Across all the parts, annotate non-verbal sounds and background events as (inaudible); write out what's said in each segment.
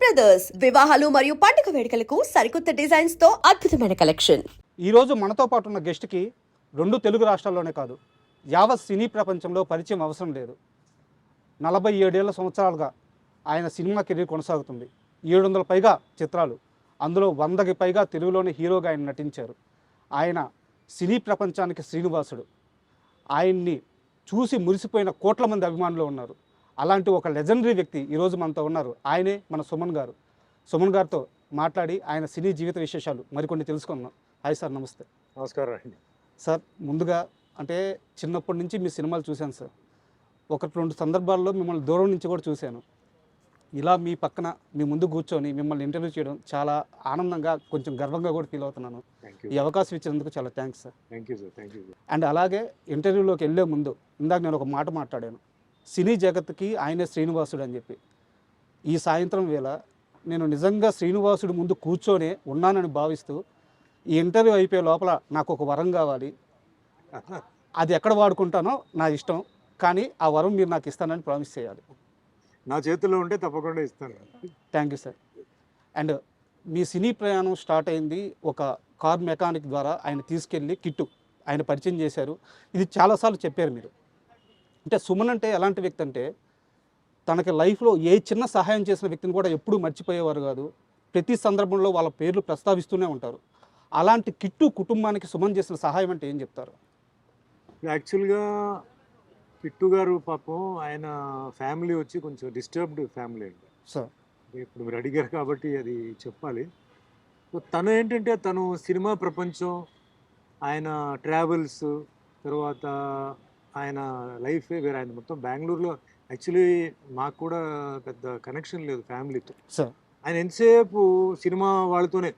Brothers వివాహాలు మరియు పండుగ వేడుకలకు సరికొత్త డిజైన్స్తో అద్భుతమైన కలెక్షన్ ఈరోజు మనతో పాటు ఉన్న గెస్ట్కి రెండు తెలుగు రాష్ట్రాల్లోనే కాదు యావత్ సినీ ప్రపంచంలో పరిచయం అవసరం లేదు. నలభై ఏడేళ్ళ సంవత్సరాలుగా ఆయన సినిమా కెరీర్ కొనసాగుతుంది. ఏడు వందల పైగా చిత్రాలు అందులో వందకి పైగా తెలుగులోని హీరోగా ఆయన నటించారు. ఆయన సినీ ప్రపంచానికి శ్రీనివాసుడు. ఆయన్ని చూసి మురిసిపోయిన కోట్ల మంది అభిమానులు ఉన్నారు. అలాంటి ఒక లెజెండరీ వ్యక్తి ఈరోజు మనతో ఉన్నారు. ఆయనే మన సుమన్ గారు. సుమన్ గారితో మాట్లాడి ఆయన సినీ జీవిత విశేషాలు మరికొన్ని తెలుసుకున్నాం హాయ్ సార్ నమస్తే. నమస్కారం అండి. సార్ ముందుగా అంటే చిన్నప్పటి నుంచి మీ సినిమాలు చూశాను సార్. ఒకటి రెండు సందర్భాల్లో మిమ్మల్ని దూరం నుంచి కూడా చూశాను. ఇలా మీ పక్కన మీ ముందు కూర్చొని మిమ్మల్ని ఇంటర్వ్యూ చేయడం చాలా ఆనందంగా కొంచెం గర్వంగా కూడా ఫీల్ అవుతున్నాను. ఈ అవకాశం ఇచ్చినందుకు చాలా thanks sir. Thank you sir thank you and అలాగే ఇంటర్వ్యూలోకి వెళ్ళే ముందు ఇందాక నేను ఒక మాట మాట్లాడాను. సినీ జగత్కి ఆయనే శ్రీనివాసుడు అని చెప్పి. ఈ సాయంత్రం వేళ నేను నిజంగా శ్రీనివాసుడు ముందు కూర్చొని ఉన్నానని భావిస్తూ ఈ ఇంటర్వ్యూ అయిపోయే లోపల నాకు ఒక వరం కావాలి. అది ఎక్కడ వాడుకుంటానో నా ఇష్టం కానీ ఆ వరం మీరు నాకు ఇస్తానని ప్రామిస్ చేయాలి. నా చేతుల్లో ఉంటే తప్పకుండా ఇస్తాను. Thank you sir. అండ్ మీ సినీ ప్రయాణం స్టార్ట్ అయింది ఒక కార్ మెకానిక్ ద్వారా ఆయన తీసుకెళ్ళి కిట్టు ఆయన పరిచయం చేశారు. ఇది చాలాసార్లు చెప్పారు మీరు. అంటే సుమన్ అంటే ఎలాంటి వ్యక్తి అంటే తనకి లైఫ్లో ఏ చిన్న సహాయం చేసిన వ్యక్తిని కూడా ఎప్పుడూ మర్చిపోయేవారు కాదు. ప్రతి సందర్భంలో వాళ్ళ పేర్లు ప్రస్తావిస్తూనే ఉంటారు. అలాంటి కిట్టు కుటుంబానికి సుమన్ చేసిన సహాయం అంటే ఏం చెప్తారు? యాక్చువల్గా పిట్టు గారు పాపం ఆయన ఫ్యామిలీ వచ్చి కొంచెం డిస్టర్బ్డ్ ఫ్యామిలీ అండి. సార్. ఇప్పుడు మీరు అడిగారు కాబట్టి అది చెప్పాలి. తను ఏంటంటే తను సినిమా ప్రపంచం ఆయన ట్రావెల్స్ తర్వాత ఆయన లైఫే వేరే. ఆయన మొత్తం బెంగళూరులో యాక్చువల్లీ మాకు కూడా పెద్ద కనెక్షన్ లేదు ఫ్యామిలీతో. ఆయన ఎంతసేపు సినిమా వాళ్ళతోనే.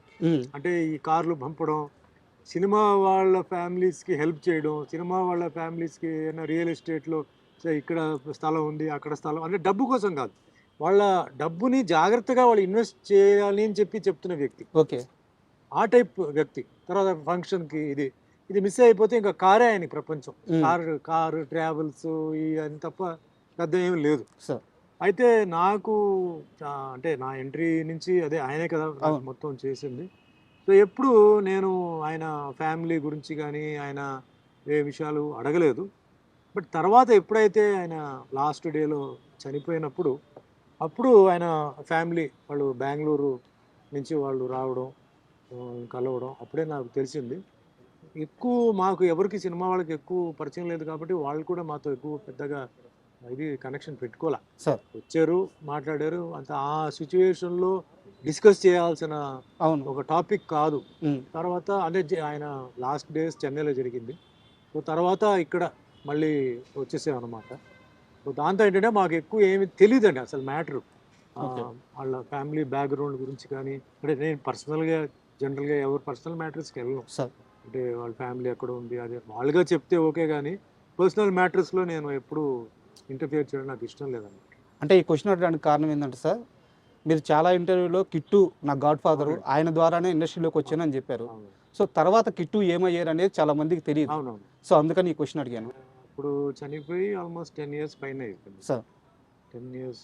అంటే ఈ కార్లు పంపడం సినిమా వాళ్ళ ఫ్యామిలీస్కి హెల్ప్ చేయడం సినిమా వాళ్ళ ఫ్యామిలీస్కి ఏమైనా రియల్ ఎస్టేట్లో ఇక్కడ స్థలం ఉంది అక్కడ స్థలం అంటే డబ్బు కోసం కాదు. వాళ్ళ డబ్బుని జాగ్రత్తగా వాళ్ళు ఇన్వెస్ట్ చేయాలి అని చెప్పి చెప్తున్న వ్యక్తి. ఓకే. ఆ టైప్ వ్యక్తి. తర్వాత ఫంక్షన్కి ఇది ఇది మిస్ అయిపోతే ఇంకా కారే ఆయన ప్రపంచం. కారు కారు ట్రావెల్స్ ఇవన్నీ తప్ప పెద్ద ఏమి లేదు. సార్ అయితే నాకు అంటే నా ఎంట్రీ నుంచి అదే ఆయనే కదా. మొత్తం చేసింది. సో ఎప్పుడు నేను ఆయన ఫ్యామిలీ గురించి కానీ ఆయన ఏ విషయాలు అడగలేదు. బట్ తర్వాత ఎప్పుడైతే ఆయన లాస్ట్ డేలో చనిపోయినప్పుడు అప్పుడు ఆయన ఫ్యామిలీ వాళ్ళు బెంగళూరు నుంచి వాళ్ళు రావడం కలవడం అప్పుడే నాకు తెలిసింది. ఎక్కువ మాకు ఎవరికి సినిమా వాళ్ళకి ఎక్కువ పరిచయం లేదు కాబట్టి వాళ్ళు కూడా మాతో ఎక్కువ పెద్దగా ఇది కనెక్షన్ పెట్టుకోలే. సార్. వచ్చారు మాట్లాడారు అంత ఆ సిచ్యువేషన్లో డిస్కస్ చేయాల్సిన అవును. ఒక టాపిక్ కాదు. తర్వాత అదే జ- ఆయన లాస్ట్ డేస్ చెన్నైలో జరిగింది. సో తర్వాత ఇక్కడ మళ్ళీ వచ్చేసాం అనమాట సో దాంతో ఏంటంటే మాకు ఎక్కువ ఏమి తెలియదండి అసలు మ్యాటర్. వాళ్ళ ఫ్యామిలీ బ్యాక్గ్రౌండ్ గురించి కానీ అంటే నేను పర్సనల్గా జనరల్గా ఎవరు పర్సనల్ మ్యాటర్స్కి వెళ్ళను. సార్. అంటే వాళ్ళ ఫ్యామిలీ ఎక్కడ ఉంది అదే వాళ్ళుగా చెప్తే ఓకే కానీ పర్సనల్ మ్యాటర్స్లో నేను ఎప్పుడు ఇంటర్ఫియర్ చేయడం నాకు ఇష్టం లేదండి. అంటే ఈ క్వశ్చన్ అడగడానికి కారణం ఏంటంటే సార్ మీరు చాలా ఇంటర్వ్యూలో కిట్టు నా గాడ్ ఫాదర్. ఆయన ద్వారానే ఇండస్ట్రీలోకి వచ్చానని చెప్పారు. సో తర్వాత కిట్టు ఏమయ్యారు అనేది చాలా మందికి తెలియదు. అవునవును. సో అందుకని ఈ క్వశ్చన్ అడిగాను. ఇప్పుడు చనిపోయి ఆల్మోస్ట్ టెన్ ఇయర్స్ పైన అయిపోయింది. Sir. Ten years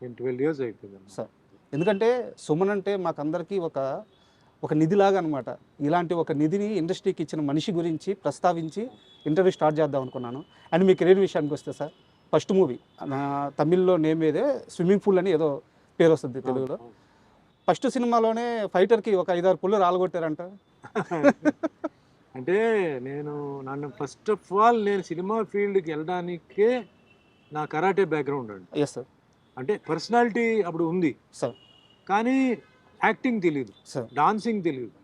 ten twelve years అయిపోయింది. సార్. ఎందుకంటే సుమన్ అంటే మాకందరికీ ఒక ఒక నిధిలాగా అనమాట ఇలాంటి ఒక నిధిని ఇండస్ట్రీకి ఇచ్చిన మనిషి గురించి ప్రస్తావించి ఇంటర్వ్యూ స్టార్ట్ చేద్దాం అనుకున్నాను. అండ్ మీ కెరీర్ విషయానికి వస్తే సార్ ఫస్ట్ మూవీ నా తమిళ్ళో నేమ్ ఏదే స్విమ్మింగ్ పూల్ అని ఏదో పేరు వస్తుంది తెలుగులో. ఫస్ట్ సినిమాలోనే ఫైటర్కి ఒక ఐదారు పుల్లు రాలగొట్టారంట. (laughs) అంటే నేను నన్ను ఫస్ట్ ఆఫ్ ఆల్ నేను సినిమా ఫీల్డ్కి వెళ్ళడానికే నా కరాటే బ్యాక్గ్రౌండ్ అండి. ఎస్ సార్ అంటే పర్సనాలిటీ అప్పుడు ఉంది. సార్ కానీ యాక్టింగ్ తెలియదు సార్. డాన్సింగ్ తెలియదు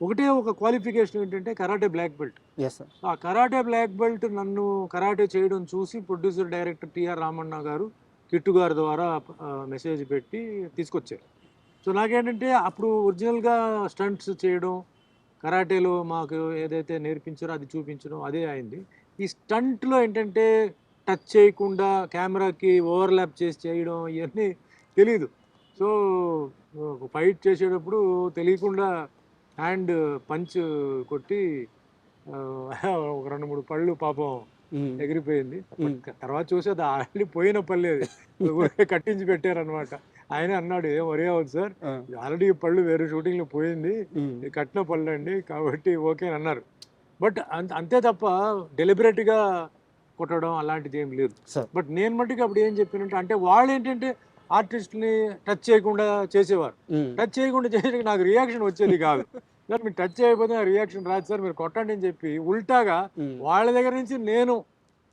ఒకటే ఒక క్వాలిఫికేషన్ ఏంటంటే కరాటే బ్లాక్ బెల్ట్. ఆ కరాటే బ్లాక్ బెల్ట్ నన్ను కరాటే చేయడం చూసి ప్రొడ్యూసర్ డైరెక్టర్ టిఆర్ రామన్న గారు కిట్టు గారి ద్వారా మెసేజ్ పెట్టి తీసుకొచ్చారు. సో నాకేంటంటే అప్పుడు ఒరిజినల్గా స్టంట్స్ చేయడం కరాటేలో మాకు ఏదైతే నేర్పించారో అది చూపించడం అదే అయింది. ఈ స్టంట్లో ఏంటంటే టచ్ చేయకుండా కెమెరాకి ఓవర్లాప్ చేసి చేయడం ఇవన్నీ తెలీదు. సో ఫైట్ చేసేటప్పుడు తెలియకుండా హ్యాండ్ పంచ్ కొట్టి ఒక రెండు మూడు పళ్ళు పాపం ఎగిరిపోయింది. తర్వాత చూసి అది ఆల్రెడీ పోయిన ఊరికే కట్టించి పెట్టారనమాట ఆయన అన్నాడు ఏం వరే అవ్వదు సార్? ఆల్రెడీ పళ్ళు వేరే షూటింగ్లో పోయింది. ఉమ్, ఇది కట్టిన పళ్ళు అండి కాబట్టి ఓకే అని అన్నారు. బట్ అంత తప్ప డెలిబరేట్గా కొట్టడం అలాంటిది ఏం లేదు. బట్ నేను మట్టుకు అప్పుడు ఏం చెప్పినంటే అంటే వాళ్ళు ఏంటంటే ఆర్టిస్ట్ని టచ్ చేయకుండా చేసేవారు. టచ్ చేయకుండా చేసే నాకు రియాక్షన్ వచ్చేది కాదు. సార్ మీరు టచ్ చేయకపోతే రియాక్షన్ రాదు సార్ మీరు కొట్టండి అని చెప్పి ఉల్టాగా వాళ్ళ దగ్గర నుంచి నేను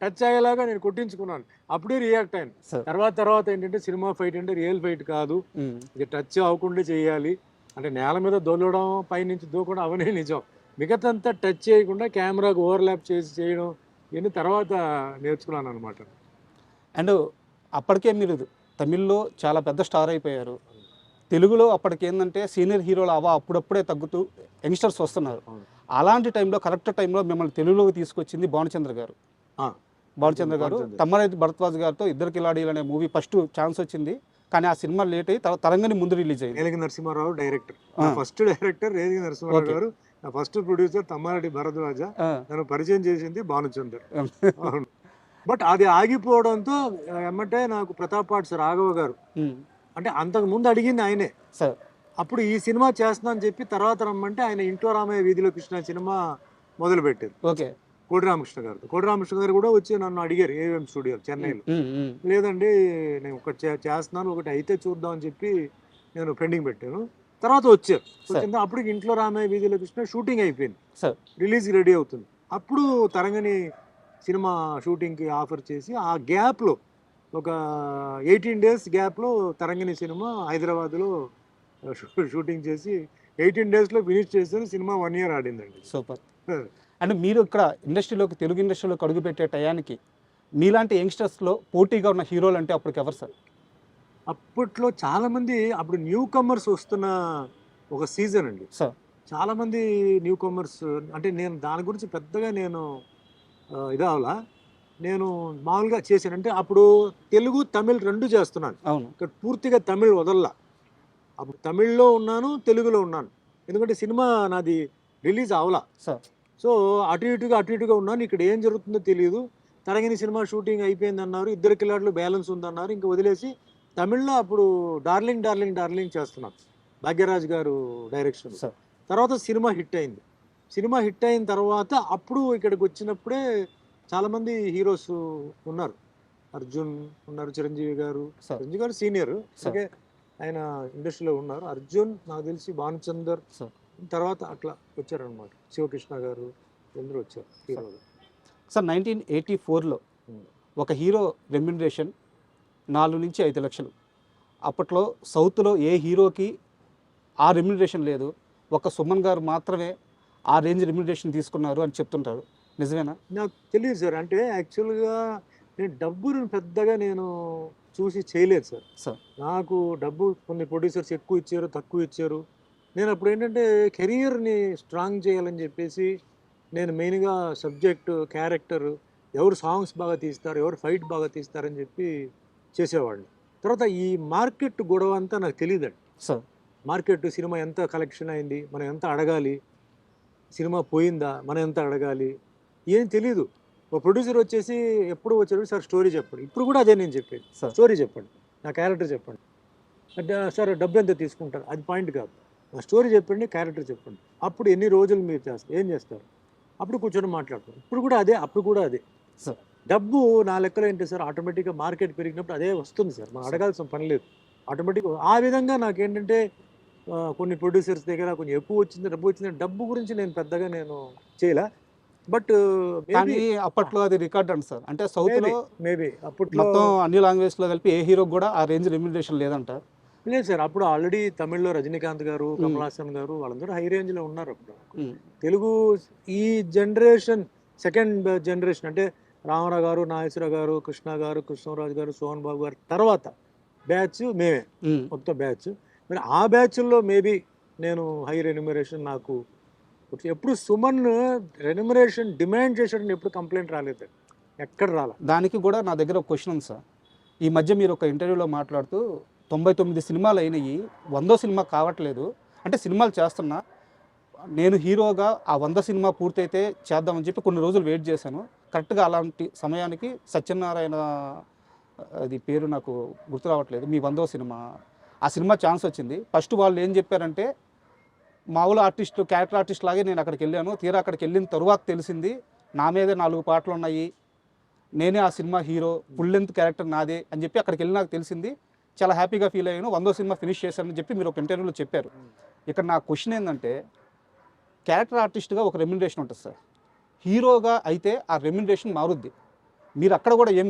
టచ్ అయ్యేలాగా నేను కొట్టించుకున్నాను. అప్పుడే రియాక్ట్ అయ్యాను. తర్వాత తర్వాత ఏంటంటే సినిమా ఫైట్ అంటే రియల్ ఫైట్ కాదు. ఇది టచ్ అవ్వకుండా చేయాలి. అంటే నేల మీద దొల్లడం పైనుంచి దూకడం అవనే నిజం. మిగతంతా టచ్ చేయకుండా కెమెరాకు ఓవర్లాప్ చేసి చేయడం ఇవన్నీ తర్వాత నేర్చుకున్నాను అనమాట అండ్ అప్పటికే మీరు తమిళ్ళో చాలా పెద్ద స్టార్ అయిపోయారు. తెలుగులో అప్పటికి ఏంటంటే సీనియర్ హీరోలు అవా అప్పుడప్పుడే తగ్గుతూ యంగ్స్టర్స్ వస్తున్నారు. అలాంటి టైంలో కరెక్ట్ టైంలో మిమ్మల్ని తెలుగులోకి తీసుకొచ్చింది భానుచంద్ర గారు. భానుచంద్ర గారు. తమ్మరైతు భరద్వాజ్ గారితో ఇద్దరు కిలాడీలు అనే మూవీ ఫస్ట్ ఛాన్స్ వచ్చింది. కానీ ఆ సినిమా లేట్ అయ్యి తరంగని ముందు రిలీజ్ అయింది. Relangi Narasimha Rao director. First director Relangi Narasimha Rao. Garu నా ఫస్ట్ ప్రొడ్యూసర్ తమ్మారెడ్డి భరద్వాజ. నన్ను పరిచయం చేసింది భానుచందర్. అవును. బట్ అది ఆగిపోవడంతో ఎమ్మటే నాకు ప్రతాప్ పాట్స్ రాఘవ గారు అంటే అంతకు ముందు అడిగింది ఆయనే. సార్. అప్పుడు ఈ సినిమా చేస్తున్నా అని చెప్పి తర్వాత రమ్మంటే ఆయన ఇంట్లో రామయ్య వీధిలో కృష్ణ సినిమా మొదలు పెట్టారు ఓకే. కోడి రామకృష్ణ గారు కోడి రామకృష్ణ గారు కూడా వచ్చి నన్ను అడిగారు ఏవిఎం స్టూడియో చెన్నైలో. లేదండి నేను ఒకటి చేస్తున్నాను ఒకటి అయితే చూద్దాం అని చెప్పి నేను పెండింగ్ పెట్టాను. తర్వాత వచ్చారు. వచ్చింది అప్పుడు ఇంట్లో రామయ్య వీధిలో కృష్ణ షూటింగ్ అయిపోయింది. సార్. రిలీజ్ రెడీ అవుతుంది. అప్పుడు తరంగని సినిమా షూటింగ్కి ఆఫర్ చేసి ఆ గ్యాప్లో ఒక ఎయిటీన్ డేస్ గ్యాప్లో తరంగని సినిమా హైదరాబాద్లో షూటింగ్ చేసి ఎయిటీన్ డేస్లో ఫినిష్ చేశాను సినిమా వన్ ఇయర్ ఆడిందండి. సూపర్. అండ్ మీరు ఇక్కడ ఇండస్ట్రీలోకి తెలుగు ఇండస్ట్రీలోకి అడుగుపెట్టే టయానికి మీలాంటి యంగ్స్టర్స్లో పోటీగా ఉన్న హీరోలు అంటే అప్పటికి ఎవరు సార్? అప్పట్లో చాలామంది అప్పుడు న్యూ కమర్స్ వస్తున్న ఒక సీజన్ అండి. సార్. చాలామంది న్యూ కమర్స్ అంటే నేను దాని గురించి పెద్దగా నేను ఇదవలా నేను మామూలుగా చేశాను అంటే అప్పుడు తెలుగు తమిళ్ రెండు చేస్తున్నాను. అవును. ఇక్కడ పూర్తిగా తమిళ్ వదల్లా. అప్పుడు తమిళ్ళో ఉన్నాను తెలుగులో ఉన్నాను. ఎందుకంటే సినిమా నాది రిలీజ్ అవలా. సార్. సో అటు ఇటుగా అటు ఇటుగా ఉన్నాను. ఇక్కడ ఏం జరుగుతుందో తెలియదు తరగని సినిమా షూటింగ్ అయిపోయింది అన్నారు ఇద్దరు కిలాట్లు బ్యాలెన్స్ ఉందన్నారు. ఇంకా వదిలేసి తమిళ్ళో అప్పుడు డార్లింగ్ డార్లింగ్ డార్లింగ్ చేస్తున్నాం భాగ్యరాజ్ గారు డైరెక్షన్ సార్. తర్వాత సినిమా హిట్ అయింది. సినిమా హిట్ అయిన తర్వాత అప్పుడు ఇక్కడికి వచ్చినప్పుడే చాలామంది హీరోస్ ఉన్నారు. అర్జున్ ఉన్నారు చిరంజీవి గారు. చిరంజీవి గారు సీనియర్. సార్. ఓకే ఆయన ఇండస్ట్రీలో ఉన్నారు. అర్జున్ నాకు తెలిసి భానుచందర్ సార్. తర్వాత అట్లా వచ్చారనమాట శివకృష్ణ గారు అందరూ వచ్చారు హీరోలు. సార్ నైన్టీన్ ఎయిటీ ఫోర్లో. ఒక హీరో రెమ్యునరేషన్ నాలుగు నుంచి ఐదు లక్షలు. అప్పట్లో సౌత్లో ఏ హీరోకి ఆ రెమ్యునరేషన్ లేదు. ఒక సుమన్ గారు మాత్రమే ఆ రేంజ్ రెమ్యునరేషన్ తీసుకున్నారు అని చెప్తుంటారు. నిజమేనా? నాకు తెలియదు సార్. అంటే యాక్చువల్గా నేను డబ్బును పెద్దగా నేను చూసి చేయలేదు సార్. సార్. నాకు డబ్బు కొన్ని ప్రొడ్యూసర్స్ ఎక్కువ ఇచ్చారు తక్కువ ఇచ్చారు. నేను అప్పుడు ఏంటంటే కెరియర్ని స్ట్రాంగ్ చేయాలని చెప్పేసి నేను మెయిన్గా సబ్జెక్ట్ క్యారెక్టర్ ఎవరు సాంగ్స్ బాగా తీస్తారు ఎవరు ఫైట్ బాగా తీస్తారని చెప్పి చేసేవాడిని. తర్వాత ఈ మార్కెట్ గొడవ అంతా నాకు తెలియదండి సార్. మార్కెట్ సినిమా ఎంత కలెక్షన్ అయింది మనం ఎంత అడగాలి సినిమా పోయిందా? మనం ఎంత అడగాలి? ఏం తెలీదు. ఒక ప్రొడ్యూసర్ వచ్చేసి ఎప్పుడు వచ్చాడు? సార్ స్టోరీ చెప్పండి. ఇప్పుడు కూడా అదే నేను చెప్పేది. సార్. స్టోరీ చెప్పండి. నా క్యారెక్టర్ చెప్పండి. అంటే సార్ డబ్బు ఎంత తీసుకుంటారు? అది పాయింట్ కాదు. నా స్టోరీ చెప్పండి క్యారెక్టర్ చెప్పండి. అప్పుడు ఎన్ని రోజులు మీరు చేస్తారు ఏం చేస్తారు? అప్పుడు కూర్చొని మాట్లాడతారు. ఇప్పుడు కూడా అదే అప్పుడు కూడా అదే. సార్. డబ్బు నా లెక్కలో ఏంటి సార్? ఆటోమేటిక్గా మార్కెట్ పెరిగినప్పుడు అదే వస్తుంది సార్. మనం అడగాల్సిన పని లేదు. ఆటోమేటిక్ ఆ విధంగా నాకేంటంటే కొన్ని ప్రొడ్యూసర్స్ దగ్గర కొంచెం ఎక్కువ వచ్చింది డబ్బు వచ్చింది. డబ్బు గురించి నేను పెద్దగా నేను చేయలే. బట్ కానీ అప్పట్లో అది రికార్డ్ అండి సార్. అంటే సౌత్లో మేబీ అప్పట్లో మొత్తం అన్ని లాంగ్వేజ్లో కలిపి ఏ హీరోకి కూడా ఆ రేంజ్ రెమ్యునరేషన్ లేదంట. లేదు సార్ అప్పుడు ఆల్రెడీ తమిళ్ళో రజనీకాంత్ గారు. కమల్ హాసన్ గారు వాళ్ళందరూ హై రేంజ్లో ఉన్నారు అప్పుడు. తెలుగు ఈ జనరేషన్ సెకండ్ జనరేషన్ అంటే రామారావు గారు నాగేశ్వరరావు గారు కృష్ణ గారు కృష్ణరాజు గారు సోహన్ బాబు గారు తర్వాత బ్యాచ్ మేమే. మొత్తం బ్యాచ్ మరి ఆ బ్యాచ్ల్లో మేబీ నేను హై రెన్యుమరేషన్ నాకు ఎప్పుడు సుమన్ రెన్యుమరేషన్ డిమాండ్ చేసేటప్పుడు ఎప్పుడు కంప్లైంట్ రాలేదు. ఎక్కడ రాలే? దానికి కూడా నా దగ్గర ఒక క్వశ్చన్ ఉంది సార్. ఈ మధ్య మీరు ఒక ఇంటర్వ్యూలో మాట్లాడుతూ తొంభై తొమ్మిది సినిమాలు అయినాయి వందో సినిమా కావట్లేదు. అంటే సినిమాలు చేస్తున్నా నేను హీరోగా ఆ వంద సినిమా పూర్తయితే చేద్దామని చెప్పి కొన్ని రోజులు వెయిట్ చేశాను. కరెక్ట్గా అలాంటి సమయానికి సత్యనారాయణ అది పేరు నాకు గుర్తు రావట్లేదు. మీ వందో సినిమా ఆ సినిమా ఛాన్స్ వచ్చింది. ఫస్ట్ వాళ్ళు ఏం చెప్పారంటే మామూలు ఆర్టిస్ట్ క్యారెక్టర్ ఆర్టిస్ట్ లాగే నేను అక్కడికి వెళ్ళాను. తీరా అక్కడికి వెళ్ళిన తరువాత తెలిసింది నా మీదే నాలుగు పాటలు ఉన్నాయి. నేనే ఆ cinema hero full length character నాదే అని చెప్పి అక్కడికి వెళ్ళి నాకు తెలిసింది. చాలా హ్యాపీగా ఫీల్ అయ్యాను. వందో సినిమా ఫినిష్ చేశానని చెప్పి మీరు ఒక ఇంటర్వ్యూలో చెప్పారు. ఇక్కడ నా క్వశ్చన్ ఏంటంటే క్యారెక్టర్ ఆర్టిస్ట్గా ఒక రెమ్యునరేషన్ ఉంటుంది సార్. హీరోగా అయితే ఆ రెమ్యునరేషన్ మారుద్ది. మీరు అక్కడ కూడా ఏం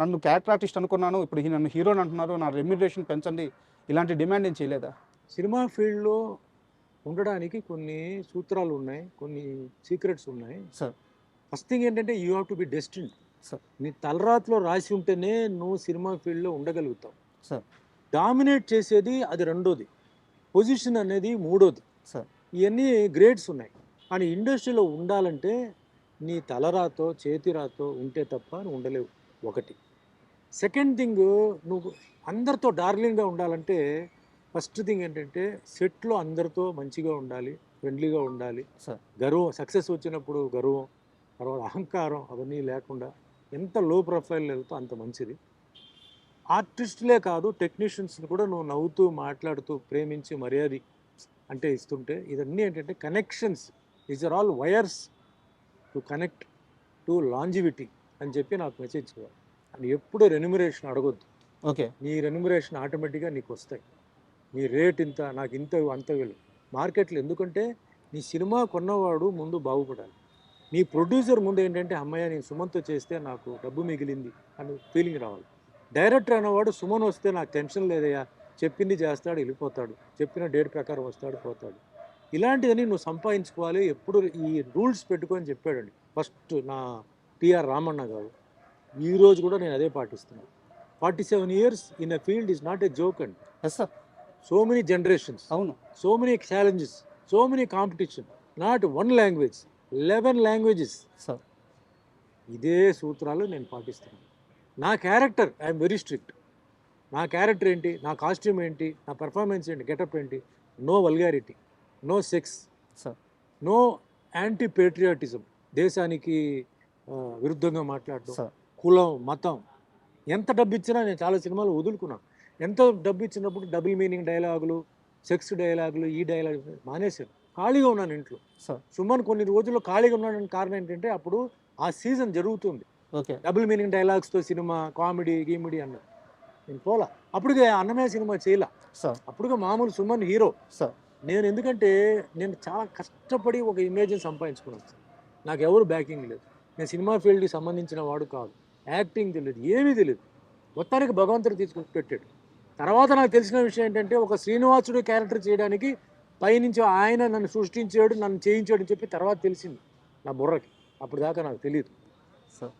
నన్ను క్యారెక్టర్ ఆర్టిస్ట్ అనుకున్నాను ఇప్పుడు నన్ను హీరోని అంటున్నారు నా రెమ్యునరేషన్ పెంచండి ఇలాంటి డిమాండ్ ఏం చేయలేదా? సినిమా ఫీల్డ్లో ఉండడానికి కొన్ని సూత్రాలు ఉన్నాయి కొన్ని సీక్రెట్స్ ఉన్నాయి. సార్. ఫస్ట్ థింగ్ ఏంటంటే you have to be destine sir. నీ తలరాతిలో రాసి ఉంటేనే నువ్వు సినిమా ఫీల్డ్లో ఉండగలుగుతావు. సార్. డామినేట్ చేసేది అది రెండోది. పొజిషన్ అనేది మూడోది. సార్. ఇవన్నీ గ్రేడ్స్ ఉన్నాయి. కానీ ఇండస్ట్రీలో ఉండాలంటే నీ తలరాతో చేతిరాతో ఉంటే తప్ప నువ్వు ఉండలేవు. ఒకటి. సెకండ్ థింగ్ నువ్వు అందరితో డార్లింగ్గా ఉండాలంటే ఫస్ట్ థింగ్ ఏంటంటే సెట్లో అందరితో మంచిగా ఉండాలి ఫ్రెండ్లీగా ఉండాలి. గర్వం సక్సెస్ వచ్చినప్పుడు గర్వం తర్వాత అహంకారం అవన్నీ లేకుండా ఎంత లో ప్రొఫైల్ వెళ్తే అంత మంచిది. ఆర్టిస్టులే కాదు టెక్నీషియన్స్ని కూడా నువ్వు నవ్వుతూ మాట్లాడుతూ ప్రేమించి మర్యాద అంటే ఇస్తుంటే ఇదన్నీ ఏంటంటే connections is are all wires to connect to longevity అని చెప్పి నాకు మెసేజ్ చేయాలి అని ఎప్పుడు రెన్యుమరేషన్ అడగొద్దు. ఓకే. నీ రెన్యుమరేషన్ ఆటోమేటిక్గా నీకు వస్తాయి నీ రేట్ ఇంత నాకు ఇంత అంత వీళ్ళు మార్కెట్లో ఎందుకంటే నీ సినిమా కొన్నవాడు ముందు బాగుపడాలి. నీ ప్రొడ్యూసర్ ముందు ఏంటంటే అమ్మయ్య నేను సుమన్తో చేస్తే నాకు డబ్బు మిగిలింది అని ఫీలింగ్ రావాలి. డైరెక్టర్ అనేవాడు సుమన్ వస్తే నాకు టెన్షన్ లేదయ్యా చెప్పింది చేస్తాడు వెళ్ళిపోతాడు. చెప్పిన డేట్ ప్రకారం వస్తాడు పోతాడు. ఇలాంటిదని నువ్వు సంపాదించుకోవాలి. ఎప్పుడు ఈ రూల్స్ పెట్టుకొని చెప్పాడండి. ఫస్ట్ నా టిఆర్ రామన్న గారు. ఈ రోజు కూడా నేను అదే పాటిస్తున్నాను forty seven years in a field is not a joke అండి. Yes sir so many generations అవును. So many challenges so many competition not one language eleven languages sir ఇదే సూత్రాలు నేను పాటిస్తున్నాను నా క్యారెక్టర్ ఐఎమ్ వెరీ స్ట్రిక్ట్ నా character ఏంటి? నా కాస్ట్యూమ్ ఏంటి? నా పెర్ఫార్మెన్స్ ఏంటి? గెటప్ ఏంటి? No vulgarity no sex sir no anti patriotism దేశానికి విరుద్ధంగా మాట్లాడడం. సార్ కులం మతం. ఎంత డబ్బు ఇచ్చినా నేను చాలా సినిమాలు వదులుకున్నాను ఎంత డబ్బు ఇచ్చినప్పుడు డబుల్ మీనింగ్ డైలాగులు సెక్స్ డైలాగులు ఈ డైలాగ్ మానేశాను ఖాళీగా ఉన్నాను ఇంట్లో. సార్. సుమన్ కొన్ని రోజుల్లో ఖాళీగా ఉన్నాడని కారణం ఏంటంటే అప్పుడు ఆ సీజన్ జరుగుతుంది. ఓకే. డబుల్ మీనింగ్ డైలాగ్స్తో సినిమా కామెడీ గీమిడీ అన్నది నేను పోలా. అప్పుడుగా అన్నమయ్య సినిమా చేయలా. సార్. అప్పుడుగా మామూలు సుమన్ హీరో. సార్. నేను ఎందుకంటే నేను చాలా కష్టపడి ఒక ఇమేజ్ని సంపాదించుకున్నాను. సార్ నాకు ఎవరు బ్యాకింగ్ లేదు. నేను సినిమా ఫీల్డ్కి సంబంధించిన వాడు కాదు. యాక్టింగ్ తెలియదు ఏమీ తెలియదు. మొత్తానికి భగవంతుడు తీసుకుని పెట్టాడు తర్వాత నాకు తెలిసిన విషయం ఏంటంటే ఒక శ్రీనివాసుడు క్యారెక్టర్ చేయడానికి పైనుంచి ఆయన నన్ను సృష్టించాడు నన్ను చేయించాడు అని చెప్పి తర్వాత తెలిసింది నా బుర్రకి. అప్పుడు దాకా నాకు తెలియదు సార్